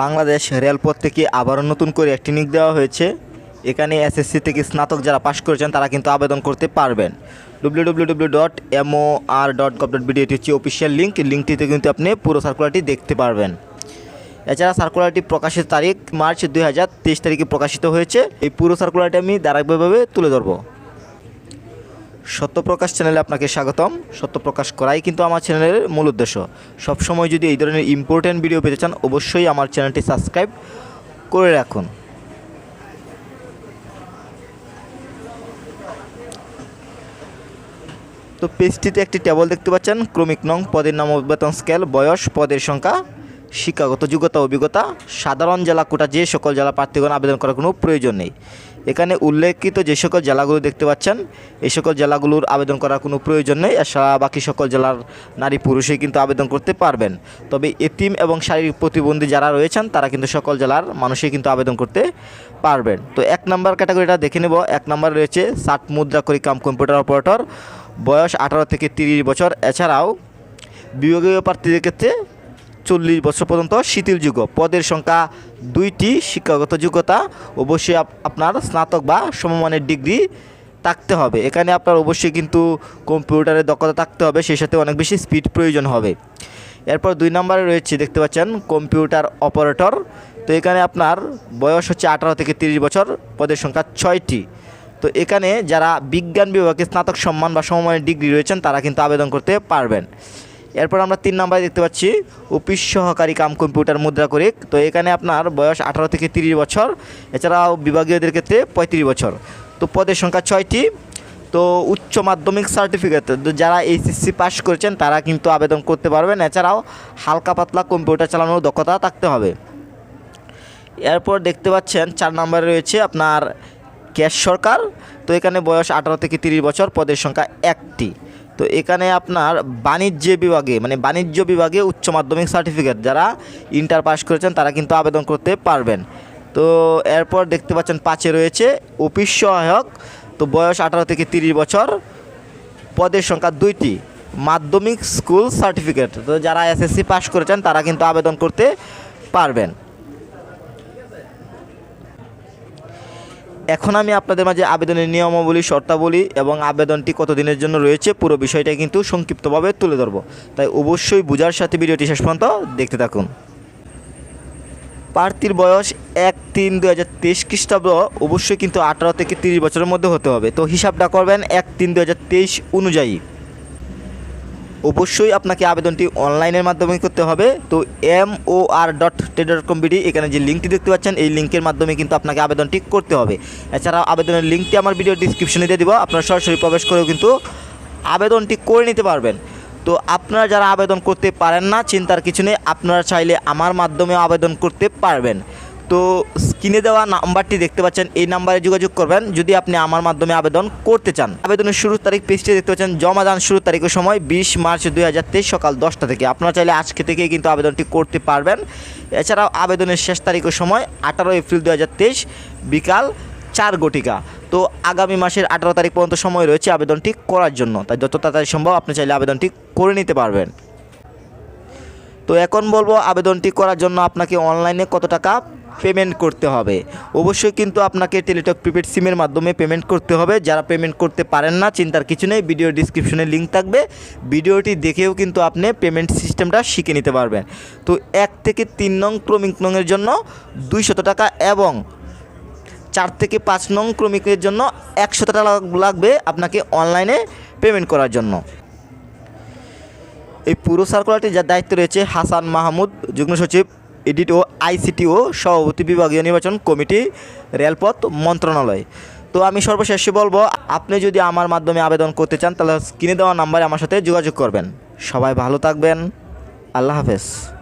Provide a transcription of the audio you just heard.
বাংলাদেশ রেলপথ থেকে আবারও নতুন করে একটি নিক দেওয়া হয়েছে। এখানে এসএসসি থেকে স্নাতক যারা পাশ করেছেন, তারা কিন্তু আবেদন করতে পারবেন। W W W dot MO R dot gov dot BD এটি হচ্ছে অফিসিয়াল লিঙ্ক লিঙ্কটিতে কিন্তু আপনি পুরো সার্কুলারটি দেখতে পারবেন। এছাড়া সার্কুলারটি প্রকাশের তারিখ মার্চ দুই হাজার তেইশ তারিখে প্রকাশিত হয়েছে। এই পুরো সার্কুলারটি আমি ধারাবাহিকভাবে তুলে ধরবো। সত্যপ্রকাশ চ্যানেলে আপনাকে স্বাগতম। সত্যপ্রকাশ করাই কিন্তু আমার চ্যানেলের মূল উদ্দেশ্য। সবসময় যদি এই ধরনের ইম্পর্ট্যান্ট ভিডিও পেতে চান, অবশ্যই আমার চ্যানেলটি সাবস্ক্রাইব করে রাখুন। তো পেজটিতে একটি টেবল দেখতে পাচ্ছেন, ক্রমিক নং, পদের নাম বেতন স্কেল বয়স, পদের সংখ্যা, শিক্ষাগত যোগ্যতা, অভিজ্ঞতা, সাধারণ জেলা কোটা যে সকল জেলা প্রার্থীগণ আবেদন করার কোনো প্রয়োজন নেই। এখানে উল্লেখিত যে সকল জেলাগুলো দেখতে পাচ্ছেন, এই সকল জেলাগুলোর আবেদন করার কোনো প্রয়োজন নেই, এছাড়া বাকি সকল জেলার নারী পুরুষই কিন্তু আবেদন করতে পারবেন। তবে এতিম এবং শারীরিক প্রতিবন্ধী যারা রয়েছেন, তারা কিন্তু সকল জেলার মানুষই কিন্তু আবেদন করতে পারবেন। তো এক নম্বর ক্যাটাগরিটা দেখে নেব, এক নম্বর রয়েছে ষাট মুদ্রা করি কাম কম্পিউটার অপারেটর, বয়স আঠারো থেকে তিরিশ বছর। এছাড়াও বিভাগীয় প্রার্থীদের ক্ষেত্রে চল্লিশ বছর পর্যন্ত শিথিল যুগ। পদের সংখ্যা দুইটি, শিক্ষাগত যোগ্যতা, অবশ্যই আপ- আপনার স্নাতক বা সমমানের ডিগ্রি থাকতে হবে। এখানে আপনার অবশ্যই কিন্তু কম্পিউটারে দক্ষতা থাকতে হবে, সেই সাথে অনেক বেশি স্পিড প্রয়োজন হবে। এরপর দুই নম্বরে রয়েছে, দেখতে পাচ্ছেন, কম্পিউটার অপারেটর। তো এখানে আপনার বয়স হচ্ছে আঠারো থেকে তিরিশ বছর, পদের সংখ্যা ছয়টি। তো এখানে যারা বিজ্ঞান বিভাগে স্নাতক সম্মান বা সমমানের ডিগ্রি রয়েছেন, তারা কিন্তু আবেদন করতে পারবেন। এরপর আমরা তিন নম্বরে দেখতে পাচ্ছি অফিস সহকারী কাম কম্পিউটার মুদ্রা করে। তো এখানে আপনার বয়স আঠারো থেকে তিরিশ বছর, এছাড়াও বিভাগীয়দের ক্ষেত্রে পঁয়ত্রিশ বছর। তো পদের সংখ্যা ছয়টি। তো উচ্চ মাধ্যমিক সার্টিফিকেট যারা এইচএসসি পাস করেছেন তারা কিন্তু আবেদন করতে পারবেন। এছাড়াও হালকা পাতলা কম্পিউটার চালানোর দক্ষতা থাকতে হবে। এরপর দেখতে পাচ্ছেন চার নম্বরে রয়েছে আপনার ক্যাশ সরকার। তো এখানে বয়স আঠারো থেকে তিরিশ বছর, পদের সংখ্যা একটি। তো এখানে আপনার বাণিজ্য বিভাগে মানে বাণিজ্য বিভাগে উচ্চ মাধ্যমিক সার্টিফিকেট যারা ইন্টার পাস করেছেন, তারা কিন্তু আবেদন করতে পারবেন। তো এরপর দেখতে পাচ্ছেন পাঁচে রয়েছে অফিস সহায়ক, তো বয়স আঠারো থেকে তিরিশ বছর, পদের সংখ্যা দুইটি, মাধ্যমিক স্কুল সার্টিফিকেট তো যারা এসএসসি পাস করেছেন, তারা কিন্তু আবেদন করতে পারবেন। এখন আমি আপনাদের মাঝে আবেদনের নিয়মাবলী, শর্তাবলী এবং আবেদনটি কতদিনের জন্য রয়েছে পুরো বিষয়টা কিন্তু সংক্ষিপ্তভাবে তুলে ধরব। তাই অবশ্যই বুঝার সাথে ভিডিওটি শেষ পর্যন্ত দেখতে থাকুন। প্রার্থীর বয়স এক তিন দু হাজার তেইশ খ্রিস্টাব্দ, অবশ্যই কিন্তু আঠারো থেকে তিরিশ বছরের মধ্যে হতে হবে। তো হিসাবটা করবেন এক তিন দু হাজার তেইশ অনুযায়ী। অবশ্যই আপনাকে আবেদনটি অনলাইনের মাধ্যমে করতে হবে। তো M O R dot ted dot com BD এখানে যে লিঙ্কটি দেখতে পাচ্ছেন, এই লিঙ্কের মাধ্যমে কিন্তু আপনাকে আবেদনটি করতে হবে। এছাড়াও আবেদনের লিঙ্কটি আমার ভিডিও ডিসক্রিপশনে দিয়ে দিব, আপনারা সরাসরি প্রবেশ করেও কিন্তু আবেদনটি করে নিতে পারবেন। তো আপনারা যারা আবেদন করতে পারেন না, চিন্তার কিছু নেই, আপনারা চাইলে আমার মাধ্যমে আবেদন করতে পারবেন। তো স্ক্রিনে দেওয়া নাম্বারটি দেখতে পাচ্ছেন, এই নাম্বারে যোগাযোগ করবেন। যদি আপনি আমার মাধ্যমে আবেদন করতে চান, আবেদনের শুরুর তারিখ পেজটি দেখতে পাচ্ছেন জমা দান শুরুর তারিখের সময় বিশ মার্চ দুই হাজার তেইশ সকাল দশটা থেকে। আপনারা চাইলে আজকে থেকেই কিন্তু আবেদনটি করতে পারবেন। এছাড়াও আবেদনের শেষ তারিখের সময় আঠারো এপ্রিল দু হাজার তেইশ বিকাল চার গটিকা তো আগামী মাসের আঠারো তারিখ পর্যন্ত সময় রয়েছে আবেদনটি করার জন্য। তাই যত তাড়াতাড়ি সম্ভব আপনি চাইলে আবেদনটি করে নিতে পারবেন। তো এখন বলব, আবেদনটি করার জন্য আপনাকে অনলাইনে কত টাকা পেমেন্ট করতে হবে। অবশ্যই কিন্তু আপনাকে টেলিটক প্রিপেড সিমের মাধ্যমে পেমেন্ট করতে হবে। যারা পেমেন্ট করতে পারেন না, চিন্তার কিছু নেই ভিডিও ডিসক্রিপশনে লিঙ্ক থাকবে। ভিডিওটি দেখেও কিন্তু আপনি পেমেন্ট সিস্টেমটা শিখে নিতে পারবেন। তো এক থেকে তিন নং, ক্রমিক নংয়ের জন্য দুইশত টাকা এবং চার থেকে পাঁচ নং, ক্রমিকের জন্য একশো টাকা লাগবে আপনাকে অনলাইনে পেমেন্ট করার জন্য। এই পুরো সার্কুলারটি যার দায়িত্ব রয়েছে হাসান মাহমুদ, যুগ্ম সচিব। এডিট ও আইসিটি ও সভাপতি বিভাগীয় নির্বাচন কমিটি রেলপথ মন্ত্রণালয়। তো আমি সর্বশেষে বলব, আপনি যদি আমার মাধ্যমে আবেদন করতে চান, তাহলে স্ক্রিনে দেওয়া নাম্বারে আমার সাথে যোগাযোগ করবেন। সবাই ভালো থাকবেন। আল্লাহ হাফেজ।